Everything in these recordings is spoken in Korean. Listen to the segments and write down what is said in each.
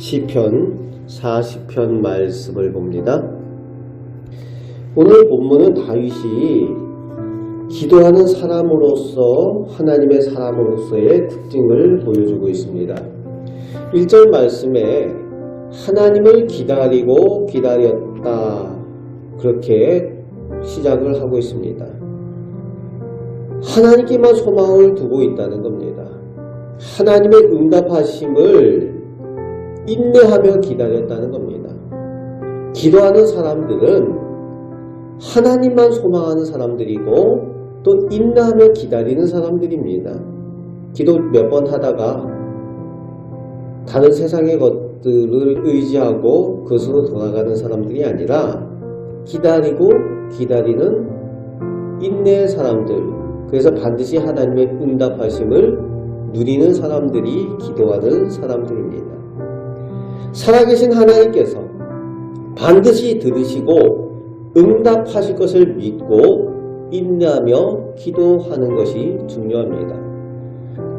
시편 40편 말씀을 봅니다. 오늘 본문은 다윗이 기도하는 사람으로서 하나님의 사람으로서의 특징을 보여주고 있습니다. 1절 말씀에 하나님을 기다리고 기다렸다 그렇게 시작을 하고 있습니다. 하나님께만 소망을 두고 있다는 겁니다. 하나님의 응답하심을 인내하며 기다렸다는 겁니다. 기도하는 사람들은 하나님만 소망하는 사람들이고 또 인내하며 기다리는 사람들입니다. 기도 몇 번 하다가 다른 세상의 것들을 의지하고 그것으로 돌아가는 사람들이 아니라 기다리고 기다리는 인내의 사람들 그래서 반드시 하나님의 응답하심을 누리는 사람들이 기도하는 사람들입니다. 살아계신 하나님께서 반드시 들으시고 응답하실 것을 믿고 인내하며 기도하는 것이 중요합니다.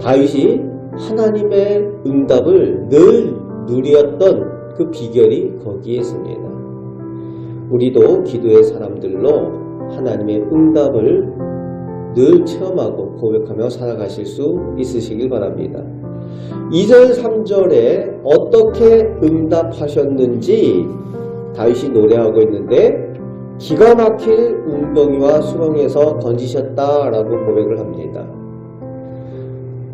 다윗이 하나님의 응답을 늘 누렸던 그 비결이 거기에 있습니다. 우리도 기도의 사람들로 하나님의 응답을 늘 체험하고 고백하며 살아가실 수 있으시길 바랍니다. 2절, 3절에 어떻게 응답하셨는지 다윗이 노래하고 있는데 기가 막힐 웅덩이와 수렁에서 건지셨다라고 고백을 합니다.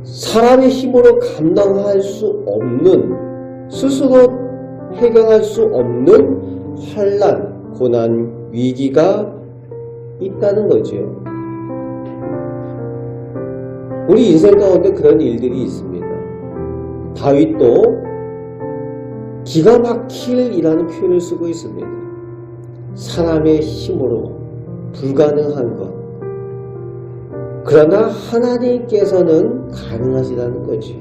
사람의 힘으로 감당할 수 없는 스스로 해결할 수 없는 환란, 고난, 위기가 있다는 거죠. 우리 인생 가운데 그런 일들이 있습니다. 다윗도 기가 막힐이라는 표현을 쓰고 있습니다. 사람의 힘으로 불가능한 것. 그러나 하나님께서는 가능하시다는 거죠.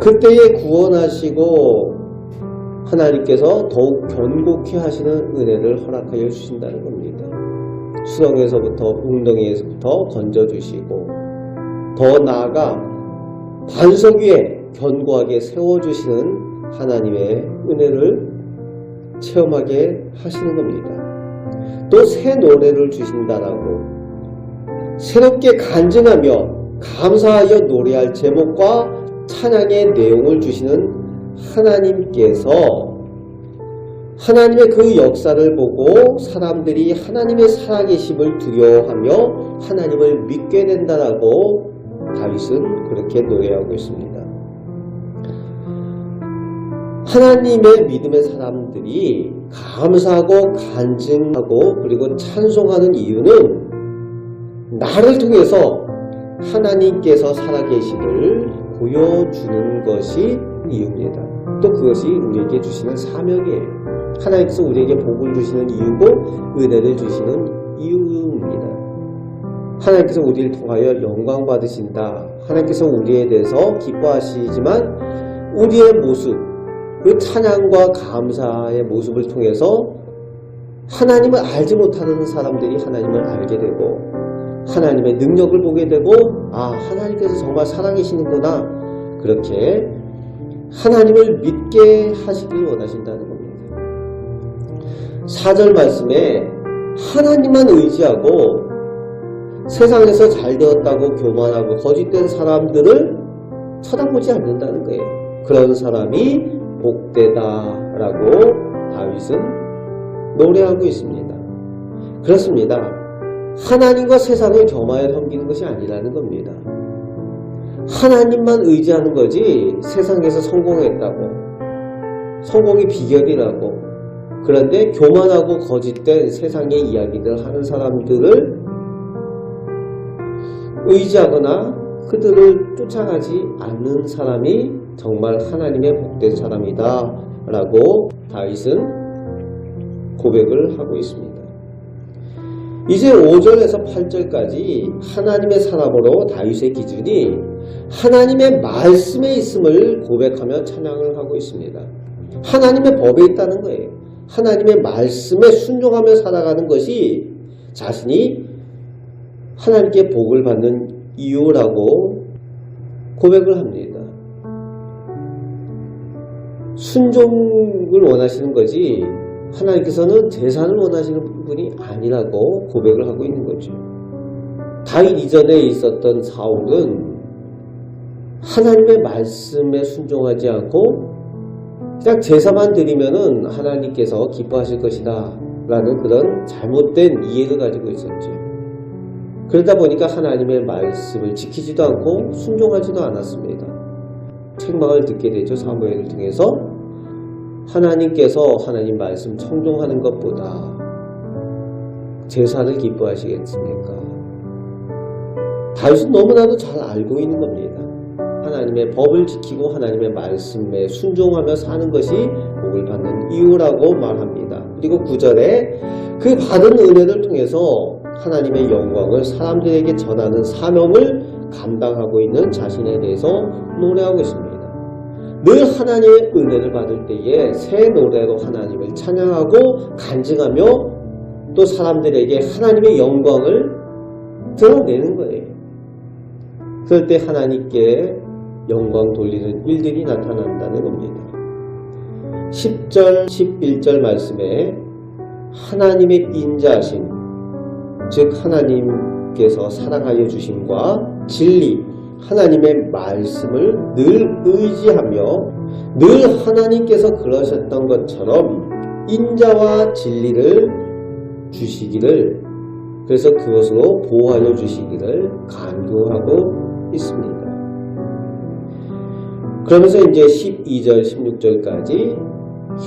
그때에 구원하시고 하나님께서 더욱 견고케 하시는 은혜를 허락하여 주신다는 겁니다. 수렁에서부터 웅덩이에서부터 건져주시고 더 나아가 반석 위에 견고하게 세워주시는 하나님의 은혜를 체험하게 하시는 겁니다. 또 새 노래를 주신다라고 새롭게 간증하며 감사하여 노래할 제목과 찬양의 내용을 주시는 하나님께서 하나님의 그 역사를 보고 사람들이 하나님의 살아계심을 두려워하며 하나님을 믿게 된다라고 다윗은 그렇게 노래하고 있습니다. 하나님의 믿음의 사람들이 감사하고 간증하고 그리고 찬송하는 이유는 나를 통해서 하나님께서 살아계심을 보여주는 것이 이유입니다. 또 그것이 우리에게 주시는 사명이에요. 하나님께서 우리에게 복을 주시는 이유고 은혜를 주시는 이유입니다. 하나님께서 우리를 통하여 영광 받으신다. 하나님께서 우리에 대해서 기뻐하시지만 우리의 모습, 그 찬양과 감사의 모습을 통해서 하나님을 알지 못하는 사람들이 하나님을 알게 되고 하나님의 능력을 보게 되고 아 하나님께서 정말 살아계시는구나 그렇게 하나님을 믿게 하시길 원하신다는 겁니다. 4절 말씀에 하나님만 의지하고 세상에서 잘 되었다고 교만하고 거짓된 사람들을 쳐다보지 않는다는 거예요. 그런 사람이 복되다라고 다윗은 노래하고 있습니다. 그렇습니다. 하나님과 세상을 겸하여 섬기는 것이 아니라는 겁니다. 하나님만 의지하는 거지 세상에서 성공했다고 성공이 비결이라고 그런데 교만하고 거짓된 세상의 이야기들 하는 사람들을 의지하거나 그들을 쫓아가지 않는 사람이 정말 하나님의 복된 사람이다 라고 다윗은 고백을 하고 있습니다. 이제 5절에서 8절까지 하나님의 사람으로 다윗의 기준이 하나님의 말씀에 있음을 고백하며 찬양을 하고 있습니다. 하나님의 법에 있다는 거예요. 하나님의 말씀에 순종하며 살아가는 것이 자신이 하나님께 복을 받는 이유라고 고백을 합니다. 순종을 원하시는 거지 하나님께서는 재산을 원하시는 분이 아니라고 고백을 하고 있는 거죠. 다윗 이전에 있었던 사울은 하나님의 말씀에 순종하지 않고 그냥 제사만 드리면은 하나님께서 기뻐하실 것이다 라는 그런 잘못된 이해를 가지고 있었죠. 그러다 보니까 하나님의 말씀을 지키지도 않고 순종하지도 않았습니다. 책망을 듣게 되죠. 사무엘을 통해서 하나님께서 하나님 말씀 청종하는 것보다 제사를 기뻐하시겠습니까? 다윗은 너무나도 잘 알고 있는 겁니다. 하나님의 법을 지키고 하나님의 말씀에 순종하며 사는 것이 복을 받는 이유라고 말합니다. 그리고 9절에 그 받은 은혜를 통해서 하나님의 영광을 사람들에게 전하는 사명을 감당하고 있는 자신에 대해서 노래하고 있습니다. 늘 하나님의 은혜를 받을 때에 새 노래로 하나님을 찬양하고 간증하며 또 사람들에게 하나님의 영광을 드러내는 거예요. 그럴 때 하나님께 영광 돌리는 일들이 나타난다는 겁니다. 10절, 11절 말씀에 하나님의 인자하심, 즉 하나님께서 사랑하여 주심과 진리, 하나님의 말씀을 늘 의지하며 늘 하나님께서 그러셨던 것처럼 인자와 진리를 주시기를 그래서 그것으로 보호하여 주시기를 간구하고 있습니다. 그러면서 이제 12절, 16절까지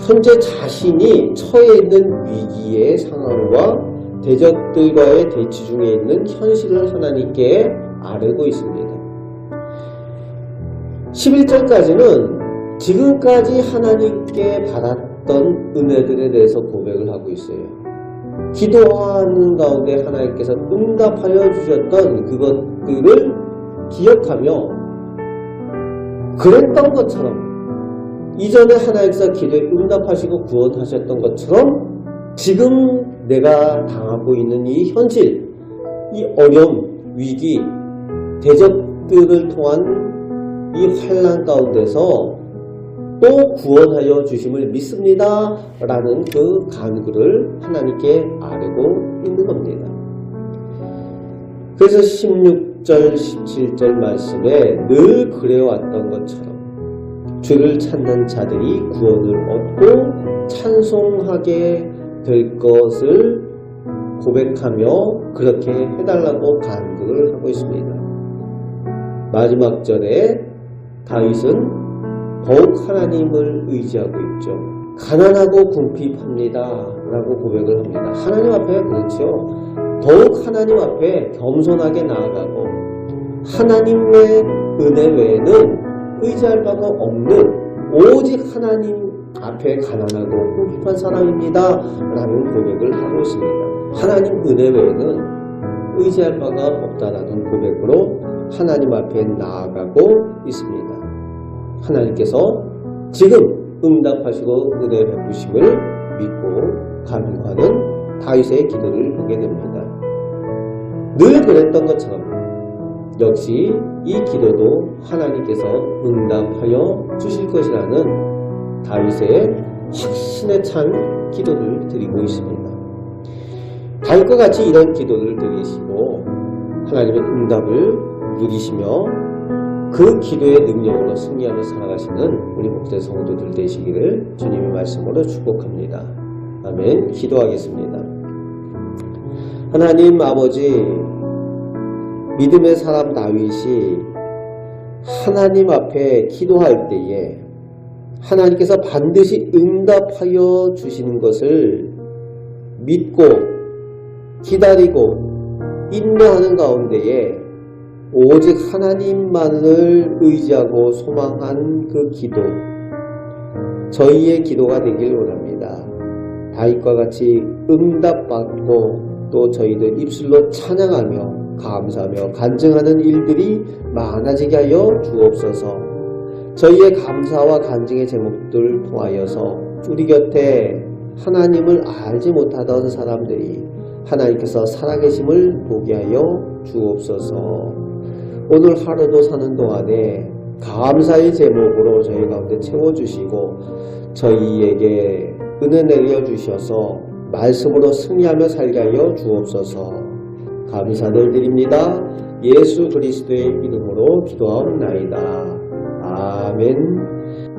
현재 자신이 처해 있는 위기의 상황과 대적들과의 대치 중에 있는 현실을 하나님께 아뢰고 있습니다. 11절까지는 지금까지 하나님께 받았던 은혜들에 대해서 고백을 하고 있어요. 기도하는 가운데 하나님께서 응답하여 주셨던 그것들을 기억하며 그랬던 것처럼 이전에 하나님께서 기도에 응답하시고 구원하셨던 것처럼 지금 내가 당하고 있는 이 현실, 이 어려움, 위기, 대적들을 통한 이 환란 가운데서 또 구원하여 주심을 믿습니다. 라는 그 간구를 하나님께 아뢰고 있는 겁니다. 그래서 16절, 17절 말씀에 늘 그래왔던 것처럼 주를 찾는 자들이 구원을 얻고 찬송하게 될 것을 고백하며 그렇게 해달라고 간구를 하고 있습니다. 마지막 절에 다윗은 더욱 하나님을 의지하고 있죠. 가난하고 궁핍합니다. 라고 고백을 합니다. 하나님 앞에 그렇죠. 더욱 하나님 앞에 겸손하게 나아가고 하나님의 은혜 외에는 의지할 바가 없는 오직 하나님 앞에 가난하고 궁핍한 사람입니다. 라는 고백을 하고 있습니다. 하나님 은혜 외에는 의지할 바가 없다라는 고백으로 하나님 앞에 나아가고 있습니다. 하나님께서 지금 응답하시고 은혜 베푸심을 믿고 간구하는 다윗의 기도를 보게 됩니다. 늘 그랬던 것처럼 역시 이 기도도 하나님께서 응답하여 주실 것이라는 다윗의 확신에 찬 기도를 드리고 있습니다. 다윗과 같이 이런 기도를 드리시고 하나님의 응답을 누리시며 그 기도의 능력으로 승리하며 살아가시는 우리 목대 성도들 되시기를 주님의 말씀으로 축복합니다. 아멘. 기도하겠습니다. 하나님 아버지 믿음의 사람 다윗이 하나님 앞에 기도할 때에 하나님께서 반드시 응답하여 주시는 것을 믿고 기다리고 인내하는 가운데에 오직 하나님만을 의지하고 소망한 그 기도 저희의 기도가 되길 원합니다. 다윗과 같이 응답받고 또 저희들 입술로 찬양하며 감사하며 간증하는 일들이 많아지게 하여 주옵소서. 저희의 감사와 간증의 제목들 통하여서 우리 곁에 하나님을 알지 못하던 사람들이 하나님께서 살아계심을 보게 하여 주옵소서. 오늘 하루도 사는 동안에 감사의 제목으로 저희 가운데 채워주시고 저희에게 은혜 내려주셔서 말씀으로 승리하며 살게 하여 주옵소서 감사를 드립니다. 예수 그리스도의 이름으로 기도하옵나이다. 아멘.